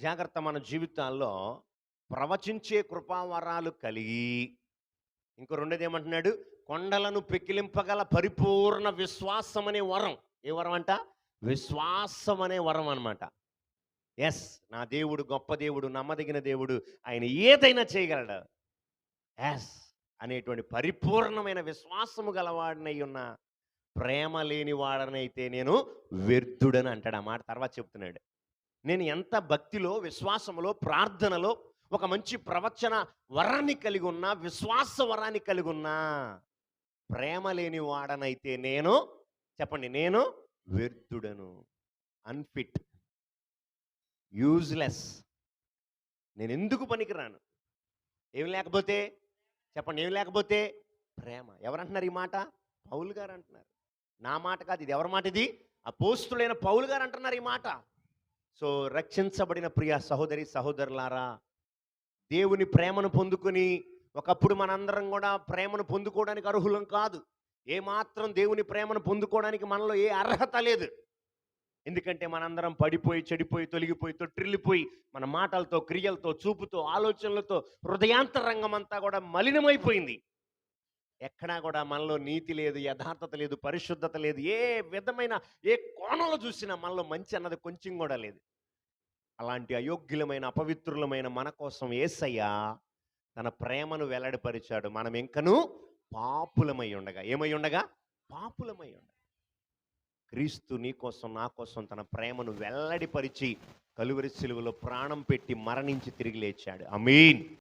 జాగ్రత్త మన జీవితాల్లో ప్రవచించే కృపావరాలు కలిగి ఇంకో రెండోది ఏమంటున్నాడు కొండలను పెక్కిలింపగల పరిపూర్ణ విశ్వాసం అనే వరం. ఏ వరం అంట విశ్వాసం అనే వరం అనమాట ఎస్ నా దేవుడు గొప్ప దేవుడు నమ్మదగిన దేవుడు ఆయన ఏదైనా చేయగలడు. ఎస్ అనేటువంటి పరిపూర్ణమైన విశ్వాసము గలవాడినై ఉన్న ప్రేమ లేని వాడనైతే నేను వ్యర్థుడని అంటాడు. ఆ మాట తర్వాత చెప్తున్నాడు. నేను ఎంత భక్తిలో విశ్వాసములో ప్రార్థనలో ఒక మంచి ప్రవచన వరాన్ని కలిగి ఉన్నా విశ్వాస వరాన్ని కలిగి ఉన్నా ప్రేమ లేని వాడనైతే నేను చెప్పండి నేను వ్యర్థుడను అన్ఫిట్ యూజ్లెస్ నేను ఎందుకు పనికిరాను? ఏం లేకపోతే చెప్పండి ఏం లేకపోతే ప్రేమ. ఎవరంటున్నారు ఈ మాట? పౌలు గారు అంటున్నారు. నా మాట కాదు ఇది ఎవరి మాట ఇది? అపోస్తులైన పౌలు గారు అంటున్నారు ఈ మాట. సో రక్షించబడిన ప్రియ సహోదరి సహోదరులారా దేవుని ప్రేమను పొందుకుని ఒకప్పుడు మనందరం కూడా ప్రేమను పొందుకోవడానికి అర్హులం కాదు. ఏమాత్రం దేవుని ప్రేమను పొందుకోవడానికి మనలో ఏ అర్హత లేదు. ఎందుకంటే మనందరం పడిపోయి చెడిపోయి తొలగిపోయి తొట్టిల్లిపోయి మన మాటలతో క్రియలతో చూపుతో ఆలోచనలతో హృదయాంతరంగం అంతా కూడా మలినమైపోయింది. ఎక్కడా కూడా మనలో నీతి లేదు యథార్థత లేదు పరిశుద్ధత లేదు ఏ విధమైన ఏ కోణంలో చూసినా మనలో మంచి అన్నది కొంచెం కూడా లేదు. అలాంటి అయోగ్యులమైన అపవిత్రులమైన మన కోసం ఏసయ్య తన ప్రేమను వెల్లడిపరిచాడు. మనం ఇంకను పాపులమై ఉండగా. ఏమై ఉండగా? పాపులమై ఉండగా. క్రీస్తు నీ కోసం నా కోసం తన ప్రేమను వెల్లడిపరిచి కలువరి సిలువలో ప్రాణం పెట్టి మరణించి తిరిగి లేచాడు. I mean